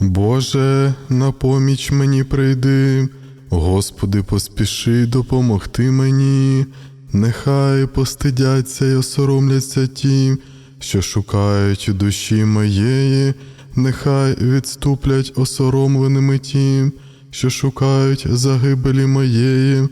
Боже, на поміч мені прийди, Господи, поспіши допомогти мені, нехай постидяться й осоромляться ті, що шукають душі моєї, нехай відступлять осоромленими ті, що шукають загибелі моєї,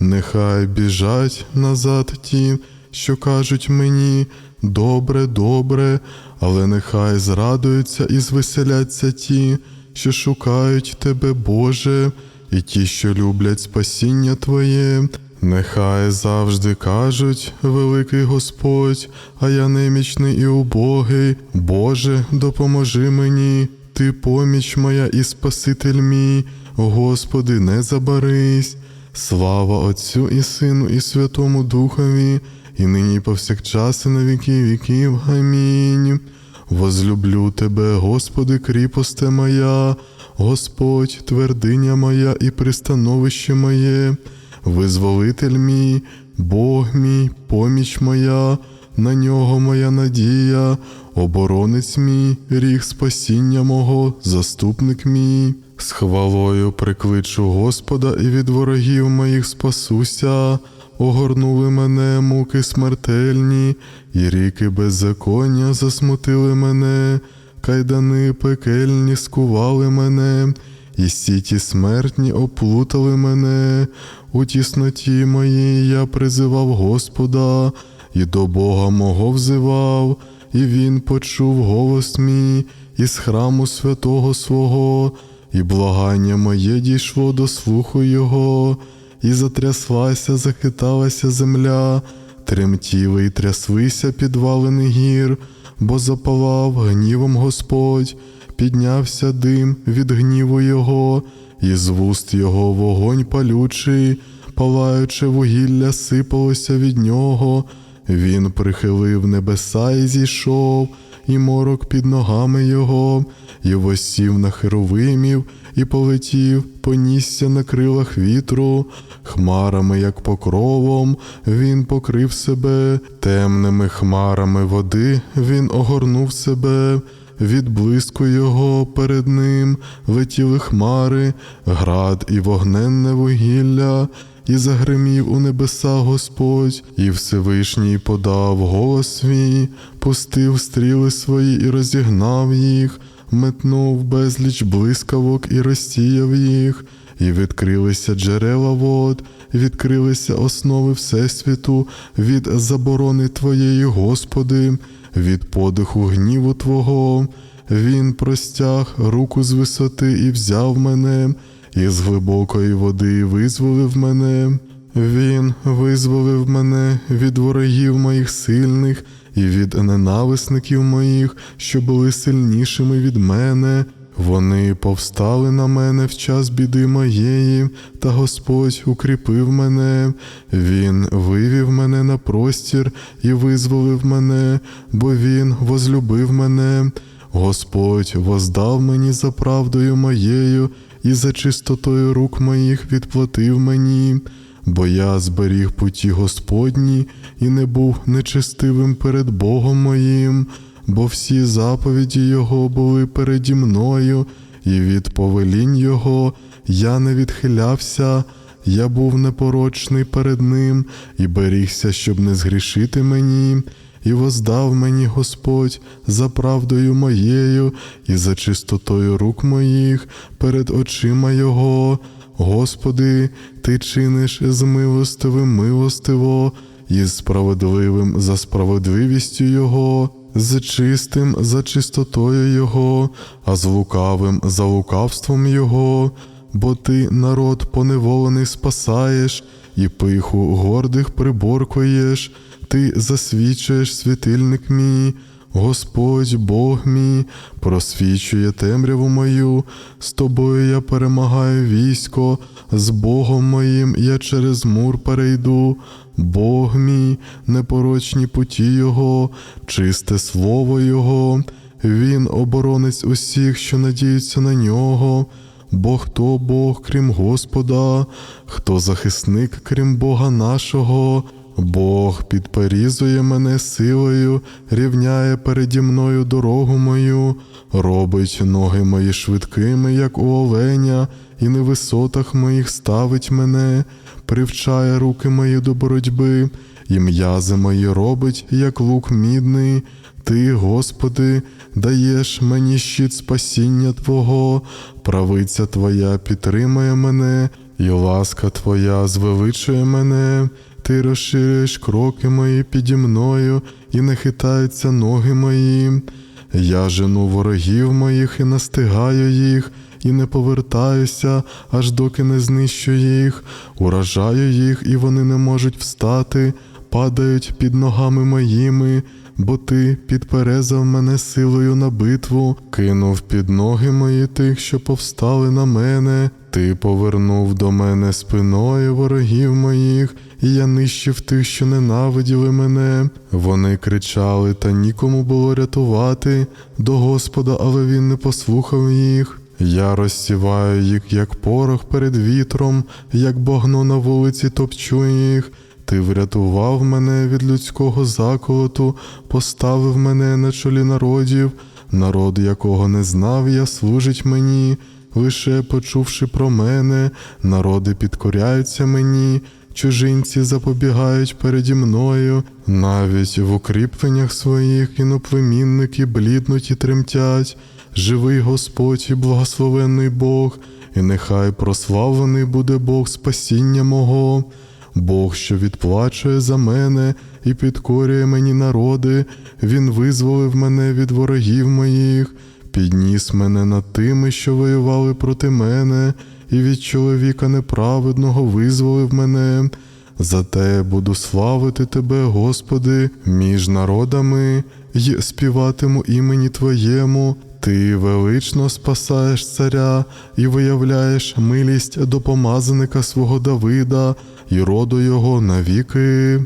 нехай біжать назад ті, що кажуть мені, добре, добре, але нехай зрадуються і звеселяться ті, що шукають тебе, Боже, і ті, що люблять спасіння Твоє. Нехай завжди кажуть, великий Господь, а я немічний і убогий. Боже, допоможи мені, Ти поміч моя і Спаситель мій, Господи, не забарись. Слава Отцю і Сину, і Святому Духові, і нині повсякчас, і на віки віків. Амінь. Возлюблю Тебе, Господи, кріпосте моя, Господь, твердиня моя і пристановище моє, визволитель мій, Бог мій, поміч моя, на нього моя надія, оборонець мій, ріг спасіння мого, заступник мій. З хвалою прикличу Господа і від ворогів моїх спасуся. Огорнули мене муки смертельні, і ріки беззаконня засмутили мене, кайдани пекельні скували мене, і сіті смертні оплутали мене. У тісноті моїй я призивав Господа, і до Бога мого взивав, і Він почув голос мій із храму святого свого, і благання моє дійшло до слуху Його і затряслася, захиталася земля, тремтіли й тряслися підвалини гір, бо запалав гнівом Господь, піднявся дим від гніву Його, і з вуст Його вогонь палючий, палаюче вугілля сипалося від нього. Він прихилив небеса і зійшов, і морок під ногами його, і восів на херовимів, і полетів, понісся на крилах вітру, хмарами, як покровом, він покрив себе, темними хмарами води він огорнув себе. Від блиску його перед ним летіли хмари, град і вогненне вугілля, і загримів у небеса Господь, і Всевишній подав голос свій, пустив стріли свої і розігнав їх, метнув безліч блискавок і розсіяв їх, і відкрилися джерела вод, відкрилися основи Всесвіту від заборони Твоєї, Господи, від подиху гніву Твого. Він простяг руку з висоти і взяв мене, і з глибокої води визволив мене. Він визволив мене від ворогів моїх сильних і від ненависників моїх, що були сильнішими від мене. Вони повстали на мене в час біди моєї, та Господь укріпив мене. Він вивів мене на простір і визволив мене, бо Він возлюбив мене. Господь воздав мені за правдою моєю і за чистотою рук моїх відплатив мені, бо я зберіг путі Господні і не був нечестивим перед Богом моїм, бо всі заповіді Його були переді мною, і від повелінь Його я не відхилявся. Я був непорочний перед Ним і берігся, щоб не згрішити мені, і воздав мені Господь за правдою моєю і за чистотою рук моїх перед очима Його. Господи, Ти чиниш з милостивим милостиво, і з справедливим за справедливістю Його, з чистим за чистотою Його, а з лукавим за лукавством Його, бо ти народ поневолений спасаєш, і пиху гордих приборкуєш, ти засвічуєш світильник мій. Господь Бог мій просвічує темряву мою, з тобою я перемагаю військо, з Богом моїм я через мур перейду, Бог мій, непорочні путі Його, чисте слово Його, Він оборонець усіх, що надіються на нього. Бо хто Бог, крім Господа, хто захисник, крім Бога нашого, Бог підперізує мене силою, рівняє переді мною дорогу мою, робить ноги мої швидкими, як у оленя, і на висотах моїх ставить мене, привчає руки мої до боротьби, і м'язи мої робить, як лук мідний. Ти, Господи, даєш мені щит спасіння Твого, правиця Твоя підтримує мене, і ласка Твоя звеличує мене. Ти розширюєш кроки мої піді мною, і не хитаються ноги мої. Я жену ворогів моїх і настигаю їх, і не повертаюся, аж доки не знищу їх, уражаю їх, і вони не можуть встати, падають під ногами моїми, бо ти підперезав мене силою на битву, кинув під ноги мої тих, що повстали на мене. Ти повернув до мене спиною ворогів моїх, і я нищив тих, що ненавиділи мене. Вони кричали, та нікому було рятувати до Господа, але він не послухав їх. Я розсіваю їх, як порох перед вітром, як багно на вулиці топчу їх. Ти врятував мене від людського заколоту, поставив мене на чолі народів, народ, якого не знав, я служить мені. Лише почувши про мене, народи підкоряються мені, чужинці запобігають переді мною, навіть в укріпленнях своїх іноплемінники бліднуть і тремтять. Живий Господь і благословенний Бог, і нехай прославлений буде Бог спасіння мого. Бог, що відплачує за мене і підкорює мені народи, Він визволив мене від ворогів моїх, підніс мене над тими, що воювали проти мене, і від чоловіка неправедного визволив мене. Зате буду славити Тебе, Господи, між народами, й співатиму імені Твоєму. Ти велично спасаєш царя і виявляєш милість до помазаника свого Давида і роду його навіки.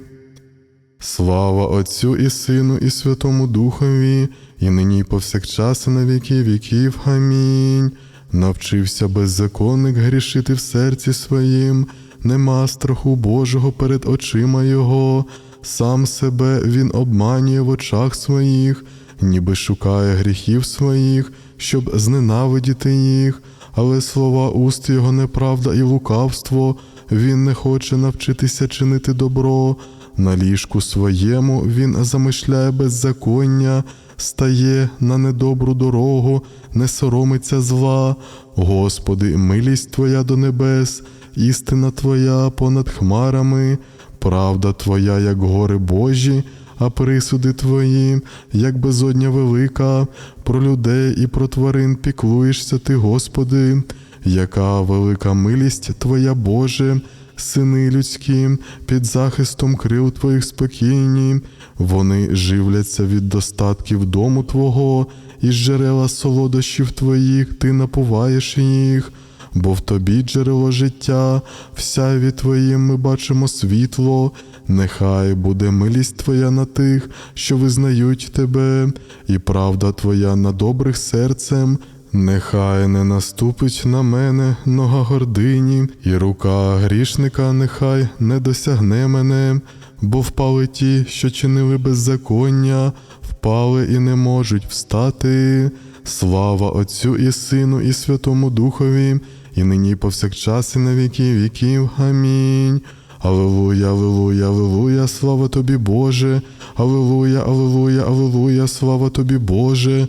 Слава Отцю і Сину, і Святому Духові, і нині і повсякчас, і на віки віків. Амінь. Навчився беззаконник грішити в серці своїм, нема страху Божого перед очима Його, сам себе він обманює в очах своїх, ніби шукає гріхів своїх, щоб зненавидіти їх, але слова уст його неправда і лукавство, він не хоче навчитися чинити добро. На ліжку своєму він замишляє беззаконня, стає на недобру дорогу, не соромиться зла. Господи, милість Твоя до небес, істина Твоя понад хмарами, правда Твоя, як гори Божі, а присуди Твої, як безодня велика, про людей і про тварин піклуєшся Ти, Господи, яка велика милість Твоя Боже. Сини людські, під захистом крил твоїх спокійні, вони живляться від достатків дому Твого, і з джерела солодощів твоїх ти напуваєш їх, бо в тобі джерело життя, в сяйві твоїм ми бачимо світло, нехай буде милість Твоя на тих, що визнають тебе, і правда Твоя на добрих серцем. Нехай не наступить на мене нога гордині, і рука грішника нехай не досягне мене, бо впали ті, що чинили беззаконня, впали і не можуть встати. Слава Отцю і Сину, і Святому Духові, і нині повсякчас, і на віки віків. Амінь. Аллилуйя, аллилуйя, аллилуйя, слава тобі, Боже, Аллилуйя, аллилуйя, аллилуйя, слава тобі, Боже.